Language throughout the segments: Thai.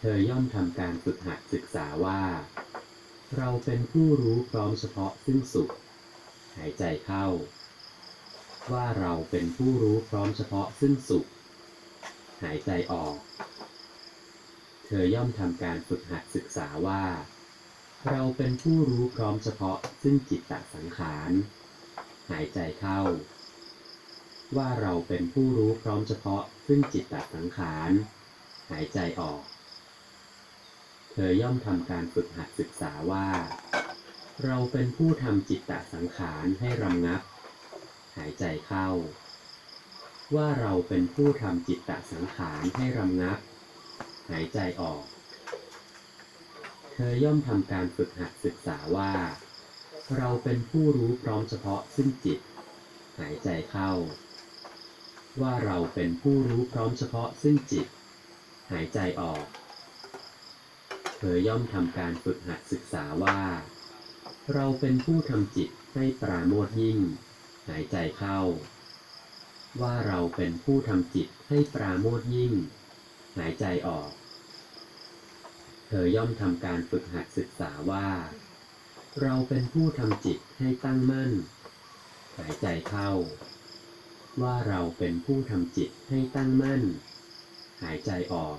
เธอย่อมทำการฝึกหัดศึกษาว่า เราเป็นผู้รู้พร้อมเฉพาะซึ่งสุข หายใจเข้า ว่าเราเป็นผู้รู้พร้อมเฉพาะซึ่งสุข หายใจออก เธอย่อมทำการฝึกหัดศึกษาว่า เราเป็นผู้รู้พร้อมเฉพาะซึ่งจิตตสังขาร หายใจเข้า ว่าเราเป็นผู้รู้พร้อมเฉพาะซึ่งจิตตสังขาร หายใจออก เธอย่อมทำการฝึกหัดศึกษาว่า เราเป็นผู้ทำจิตตสังขารให้รำงับ หายใจเข้า ว่าเราเป็นผู้ทำจิตตสังขารให้รำงับ หายใจออก เธอย่อมทำการฝึกหัดศึกษาว่า เราเป็นผู้รู้พร้อมเฉพาะซึ่งจิต หายใจเข้า ว่าเราเป็นผู้รู้พร้อมเฉพาะซึ่งจิต หายใจออก เธอย่อมทำการฝึกหัดศึกษาว่า เราเป็นผู้ทำจิตให้ปราโมทยิ่ง หายใจเข้า ว่าเราเป็นผู้ทำจิตให้ปราโมทยิ่ง หายใจออก เธอย่อมทำการฝึกหัดศึกษาว่า เราเป็นผู้ทำจิตให้ตั้งมั่น หายใจเข้า ว่าเราเป็นผู้ทำจิตให้ตั้งมั่น หายใจออก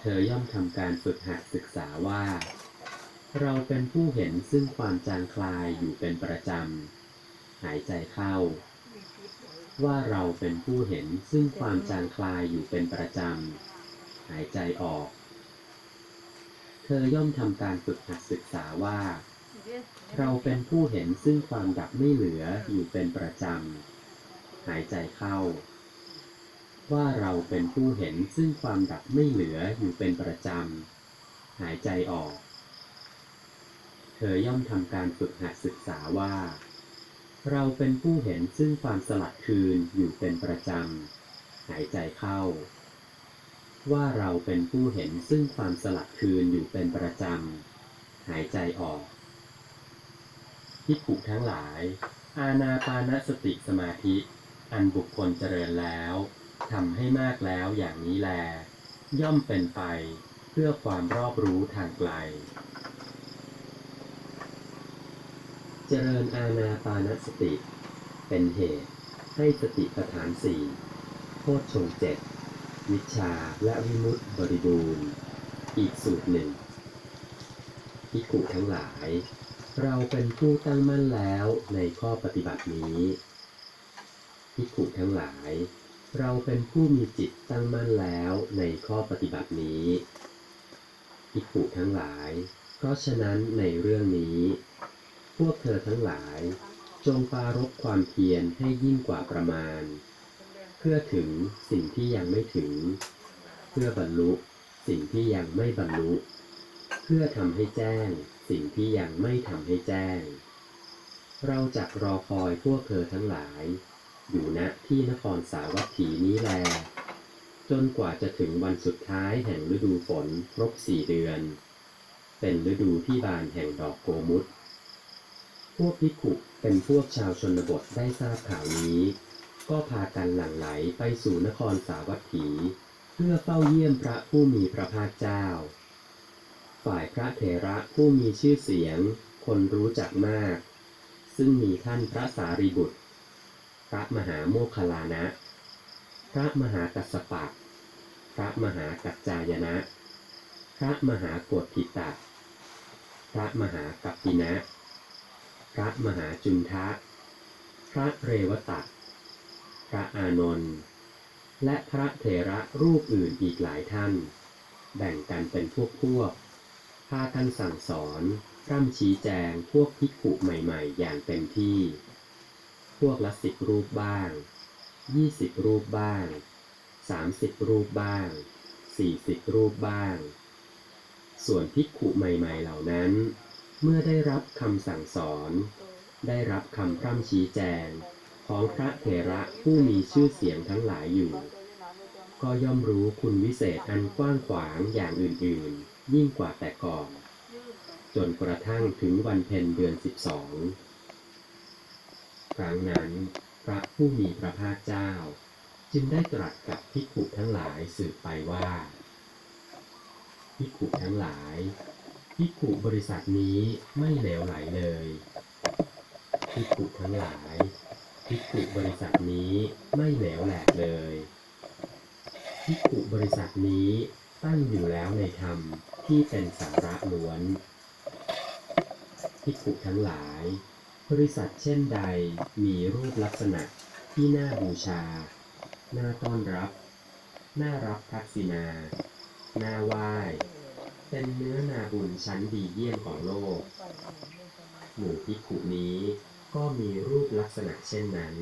เธอย่อมทำการฝึกหัดศึกษาว่า เราเป็นผู้เห็นซึ่งความจางคลายอยู่เป็นประจำ หายใจเข้า ว่าเราเป็นผู้เห็นซึ่งความจางคลายอยู่เป็นประจำ หายใจออก เธอย่อมทำการฝึกหัดศึกษาว่า เราเป็นผู้เห็นซึ่งความดับไม่เหลืออยู่เป็นประจำ หายใจเข้า ว่าเราเป็นผู้เห็นซึ่งความดับไม่เหลืออยู่เป็นประจำ หายใจออก เธอย่อมทำการฝึกหัดศึกษาว่า เราเป็นผู้เห็นซึ่งความสลัดคืนอยู่เป็นประจำ หายใจเข้า ว่าเราเป็นผู้เห็นซึ่งความสลัดคืนอยู่เป็นประจำ หายใจออกพิกขุทั้งหลาย อาณาปานสติสมาธิ อันบุคคลเจริญแล้ว ทำให้มากแล้วอย่างนี้แล ย่อมเป็นไปเพื่อความรอบรู้ทางไกล เจริญอาณาปานสติ เป็นเหตุให้สติปัฏฐานสี่โพชฌงเจ็ดวิชาและวิมุตติบริบูรณ์ อีกสูตรหนึ่งพิกุทั้งหลาย เราเป็นผู้ตั้งมั่นแล้วในข้อปฏิบัตินี้พิกุทั้งหลาย เราเป็นผู้มีจิตตั้งมั่นแล้วในข้อปฏิบัตินี้พิกขุทั้งหลาย เพราะฉะนั้นในเรื่องนี้ พวกเธอทั้งหลาย จงปารบความเพียรให้ยิ่งกว่าประมาณ เพื่อถึงสิ่งที่ยังไม่ถึง เพื่อบรรลุสิ่งที่ยังไม่บรรลุ เพื่อทำให้แจ้ง สิ่งที่ยังไม่ทำให้แจ้ง เราจะรอคอยพวกเธอทั้งหลาย อยู่ณที่นครสาวัตถีนี้แล จนกว่าจะถึงวันสุดท้ายแห่งฤดูฝนครบสี่เดือน เป็นฤดูที่บานแห่งดอกโกมุตพวกภิขุเป็นพวกชาวชนบทได้ทราบข่าวนี้ ก็พากันหลั่งไหลไปสู่นครสาวัตถี เพื่อเฝ้าเยี่ยมพระผู้มีพระภาคเจ้า ฝ่ายพระเถระผู้มีชื่อเสียง คนรู้จักมาก ซึ่งมีท่านพระสารีบุตร พระมหาโมคคลานะ พระมหากัสปะ พระมหากัจจายนะ พระมหากฏทิตะ พระมหากัปปินะ พระมหาจุนทะ พระเรวตะ พระอานนท์ และพระเถระรูปอื่นอีกหลายท่าน แบ่งกันเป็นพวกพวกพากันสั่งสอนร่ำชี้แจงพวกภิกขุใหม่ ๆ อย่างเต็มที่ พวกละสิบรูปบ้าง ยี่สิบรูปบ้างสามสิบรูปบ้างสี่สิบรูปบ้าง ส่วนภิกขุใหม่ ๆ เหล่านั้น เมื่อได้รับคำสั่งสอน ได้รับคำพร่ำชี้แจง ของพระเถระผู้มีชื่อเสียงทั้งหลายอยู่ ก็ย่อมรู้คุณวิเศษอันกว้างขวางอย่างอื่น ๆ ยิ่งกว่าแต่ก่อน จนกระทั่งถึงวันเพ็ญเดือนสิบสอง ครั้งนั้นพระผู้มีพระภาคเจ้า จึงได้ตรัสกับภิกุทั้งหลายสืบไปว่าภิกุทั้งหลายภิกุบริษัทนี้ไม่เหลวไหลเลยภิกุทั้งหลายภิกุบริษัทนี้ไม่เหลวแหลกเลยภิกุบริษัทนี้ตั้งอยู่แล้วในธรรมที่เป็นสาระล้วนภิกุทั้งหลาย บริษัทเช่นใดมีรูปลักษณะที่น่าบูชา น่าต้อนรับ น่ารับทักษิณา น่าไหว้ เป็นเนื้อนาบุญชั้นดีเยี่ยมของโลก หมู่พิขุนี้ก็มีรูปลักษณะเช่นนั้น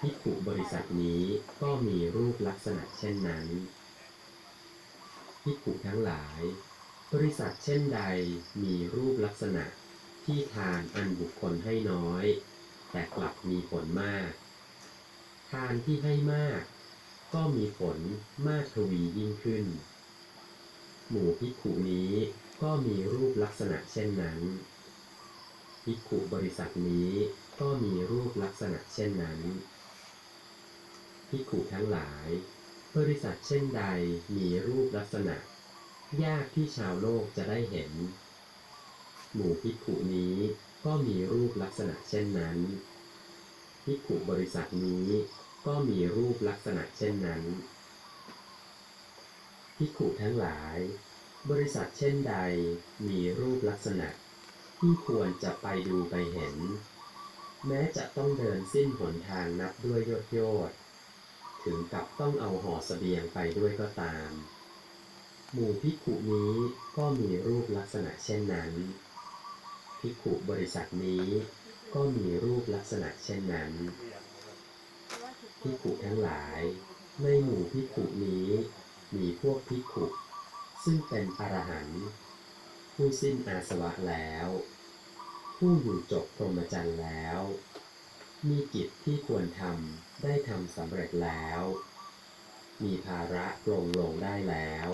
พิขุบริษัทนี้ก็มีรูปลักษณะเช่นนั้นพิขุทั้งหลาย บริษัทเช่นใดมีรูปลักษณะ ที่ทานอันบุคคลให้น้อย แต่กลับมีผลมาก ทานที่ให้มาก ก็มีผลมากทวียิ่งขึ้น หมู่พิขุนี้ก็มีรูปลักษณะเช่นนั้นพิขุบริษัทนี้ก็มีรูปลักษณะเช่นนั้นพิขุทั้งหลาย บริษัทเช่นใดมีรูปลักษณะ ยากที่ชาวโลกจะได้เห็น หมู่พิกขุนี้ก็มีรูปลักษณะเช่นนั้นพิกขุบริษัทนี้ก็มีรูปลักษณะเช่นนั้นพิกขุทั้งหลาย บริษัทเช่นใดมีรูปลักษณะ ที่ควรจะไปดูไปเห็น แม้จะต้องเดินสิ้นหนทางนับด้วยยอดยอดๆถึงกับต้องเอาห่อเสบียงไปด้วยก็ตาม หมู่พิกุนี้ก็มีรูปลักษณะเช่นนั้น พิกขุบริษัทนี้ ก็มีรูปลักษณะเช่นนั้นพิกขุทั้งหลาย ในหมู่พิกขุนี้ มีพวกพิกขุ ซึ่งเป็นอรหันต์ผู้สิ้นอาสวะแล้ว ผู้อยู่จบพรหมจรรย์แล้ว มีกิจที่ควรทำได้ทำสำเร็จแล้ว มีภาระปลงลงได้แล้ว